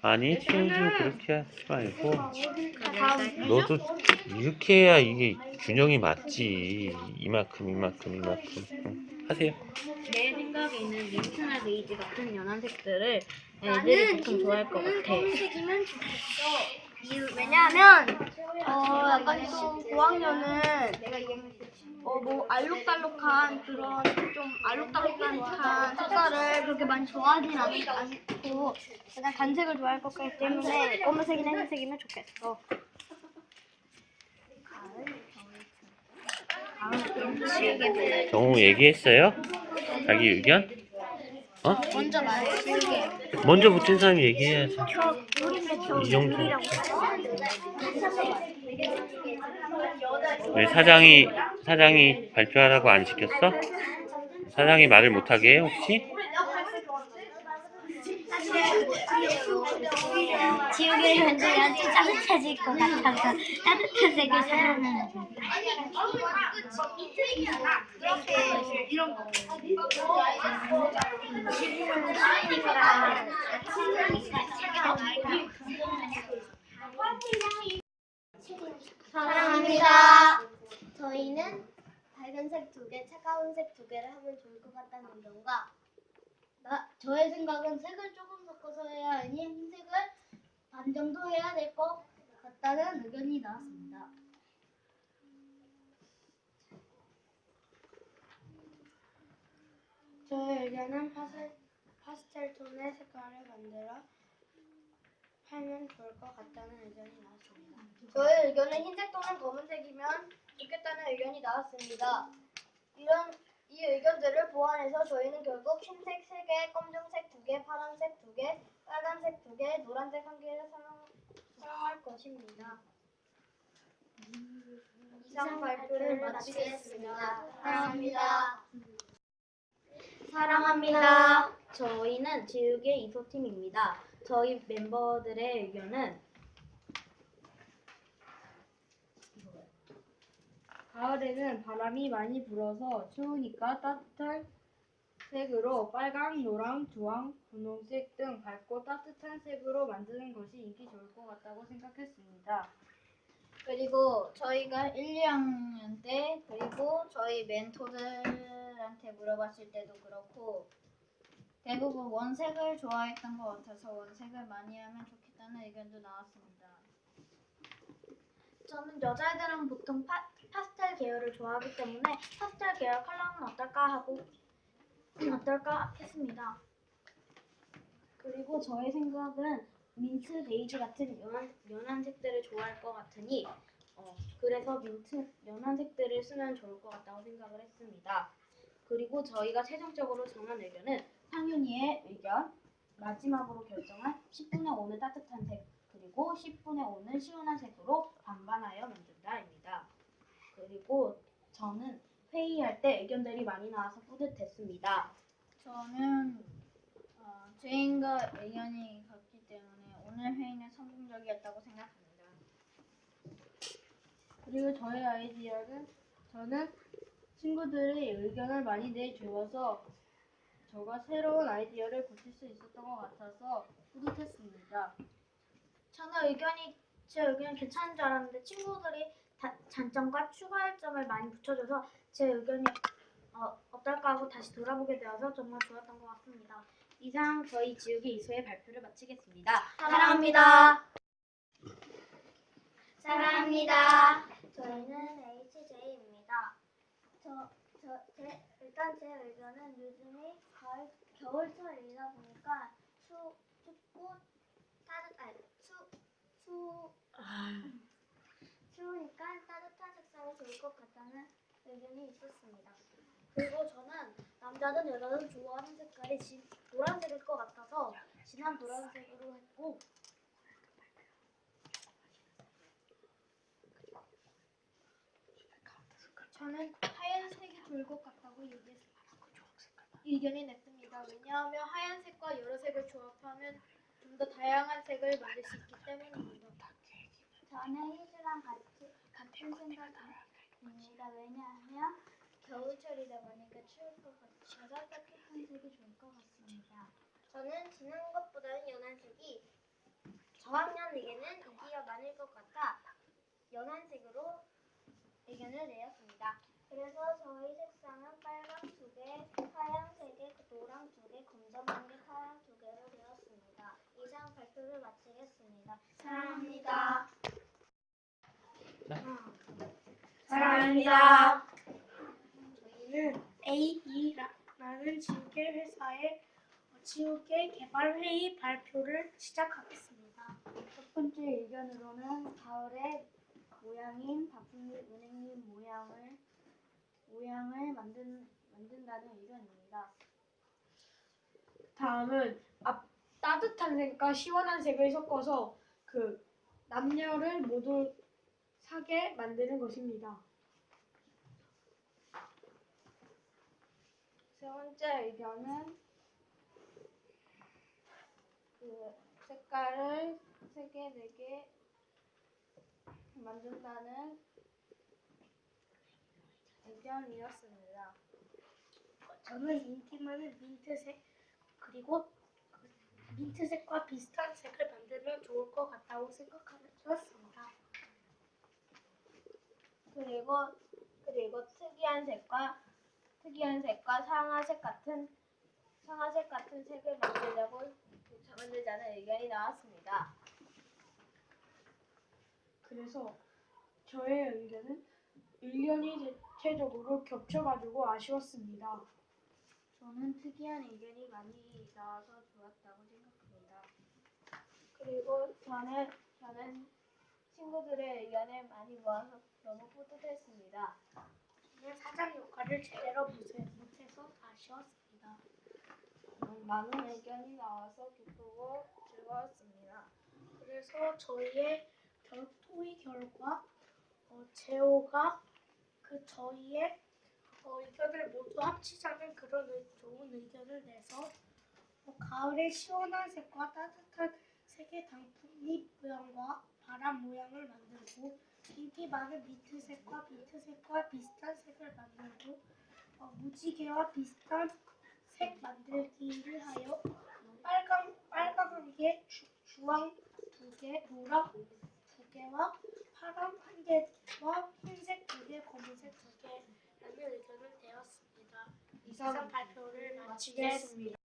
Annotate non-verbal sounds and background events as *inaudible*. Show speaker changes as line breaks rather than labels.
아니 치우지 그렇게 하지 말고. 너도 이렇게 해야 이게 균형이 맞지. 이만큼 이만큼 이만큼. 응. 하세요.
내 생각에는 민트나 베이지 같은 연한 색들을 애들이 보통 좋아할 것 같아.
이유 왜냐하면 어 약간 좀 고학년은 어뭐 알록달록한 그런 좀 알록달록한 색깔을 그렇게 많이 좋아하진 않- 않고 그냥 단색을 좋아할 것 같기 때문에 검은색이나 흰색이면 좋겠어.
정우 얘기했어요? 자기 의견? 어?
먼저 말해줄게.
먼저 붙인 사람이 얘기해야지
저
이 정도.
우리라고.
왜 사장이 사장이 발표하라고 안 시켰어? 사장이 말을 못하게 해 혹시?
지우개를 만들면 좀 따뜻해질 것 같아서 따뜻한 색을 사용하는 중. 사랑합니다. 저희는 밝은색 두 개, 차가운 색두 개를 하면 좋을 것 같다는 의견과 나, 저의 생각은 색을 조금 섞어서 해야 하니 흰색을 반 정도 해야 될 것 같다는 의견이 나왔습니다. 저의 의견은 파스, 파스텔 톤의 색깔을 만들어 하면 좋을 것 같다는 의견이 나왔습니다. 저의 의견은 흰색 또는 검은색이면 좋겠다는 의견이 나왔습니다. 이런 이 의견들을 보완해서 저희는 결국 흰색 3개, 검정색 2개, 파란색 2개, 빨간색 2개, 노란색 1개를 사용, 사용할 것입니다. 이상 발표를 마치겠습니다. 사랑합니다. 사랑합니다.
저희는 지우개 이소팀입니다. 저희 멤버들의 의견은 가을에는 바람이 많이 불어서 추우니까 따뜻한 색으로 빨강, 노랑, 주황, 분홍색 등 밝고 따뜻한 색으로 만드는 것이 인기 좋을 것 같다고 생각했습니다.
그리고 저희가 1, 2학년 때 그리고 저희 멘토들한테 물어봤을 때도 그렇고 대부분 원색을 좋아했던 것 같아서 원색을 많이 하면 좋겠다는 의견도 나왔습니다. 저는 여자애들은 보통 파, 파스텔 계열을 좋아하기 때문에 파스텔 계열 컬러는 어떨까 하고 *clears throat* 어떨까 했습니다.
그리고 저의 생각은 민트 베이지 같은 연한, 연한 색들을 좋아할 것 같으니 어, 그래서 민트 연한 색들을 쓰면 좋을 것 같다고 생각을 했습니다. 그리고 저희가 최종적으로 정한 의견은 상윤이의 의견 마지막으로 결정한 10분의 5는 따뜻한 색 그리고 10분의 5는 시원한 색으로 반반하여 만든다입니다. 그리고 저는 회의할 때 의견들이 많이 나와서 뿌듯했습니다.
저는 어, 주인과 의견이 같기 때문에 오늘 회의는 성공적이었다고 생각합니다.
그리고 저의 아이디어는 저는 친구들의 의견을 많이 내주어서 저가 새로운 아이디어를 고칠 수 있었던 것 같아서 뿌듯했습니다.
저는 의견이 제 의견이 괜찮은 줄 알았는데 친구들이 다, 장점과 추가할 점을 많이 붙여줘서 제 의견이 어, 어떨까 하고 다시 돌아보게 되어서 정말 좋았던 것 같습니다.
이상 저희 지우개 이소의 발표를 마치겠습니다.
사랑합니다. 사랑합니다. 저희는 HJ입니다. 저, 저, 제, 일단 제 의견은 요즘이 가을, 겨울철이다 보니까 추, 춥고 따뜻, 아니, 추, 추, 추우니까 따뜻한 색상이 좋을 것 같다는 의견이 있었습니다. 그리고 저는 남자든 여자든 좋아하는 색깔이 진, 노란색일 것 같아서 진한 노란색으로 했고 저는 하얀색이 좋을 것 같다고 얘기했, 의견이 냈습니다. 왜냐하면 하얀색과 여러 색을 조합하면 좀 더 다양한 색을 만들 수 있기 때문입니다. 저는 희주랑 같이 같은 생각입니다. 왜냐하면 겨울철이다 보니까 추울 것 같아서 따뜻한 색이 좋을 것 같습니다. 저는 진한 것보다는 연한 색이 저학년 의견은 인기가 많을 것 같아 연한 색으로 의견을 내었습니다. 그래서 저희 색상은 빨강 두 개, 하양 세 개, 노랑 두 개, 검정 한 개, 파랑 두 개로 되었습니다. 이상 발표를 마치겠습니다. 사랑합니다.
사랑합니다. 저희는 AE라는 지우개 회사의 지우개 개발 회의 발표를 시작하겠습니다.
첫 번째 의견으로는 가을의 모양인 바풍잎 은행잎 모양을 모양을 만든 만든다는 의견입니다.
다음은 앞 따뜻한 색과 시원한 색을 섞어서 그 남녀를 모두 사게 만드는 것입니다.
세 번째 의견은 그 색깔을 세 개, 네 개 만든다는 의견이었습니다.
저는 인기 많은 민트색 그리고 그 민트색과 비슷한 색을 만들면 좋을 것 같다고 생각하였습니다.
그리고 그리고 특이한 색과 특이한 색과 상아색 같은 상아색 같은 색을 만들자고 만들자는 의견이 나왔습니다.
그래서 저의 의견은 의견이 대체적으로 겹쳐가지고 아쉬웠습니다.
저는 특이한 의견이 많이 나와서 좋았다고 생각합니다.
그리고
저는 저는 친구들의 의견을 많이 모아서 너무 뿌듯했습니다.
저는 사장 역할을 제대로 못해- 못해서 아쉬웠습니다.
음, 많은 의견이 나와서 기쁘고 즐거웠습니다.
그래서 저희의 결, 토의 결과 어, 제호가 그 저희의 어, 의견을 모두 합치자는 그런 의- 좋은 의견을 내서 어, 가을의 시원한 색과 따뜻한 색의 단풍잎 모양과 바람 모양을 만들고 인기 많은 민트색과 민트색과 비슷한 색을 만들고 어, 무지개와 비슷한 색 만들기를 하여 빨강 빨강 한 개, 주, 주황 두 개, 노랑 두 개와 파란 한 개와 흰색 두 개, 검은색 두 개라는 의견을 내었습니다. 이상 발표를 마치겠습니다.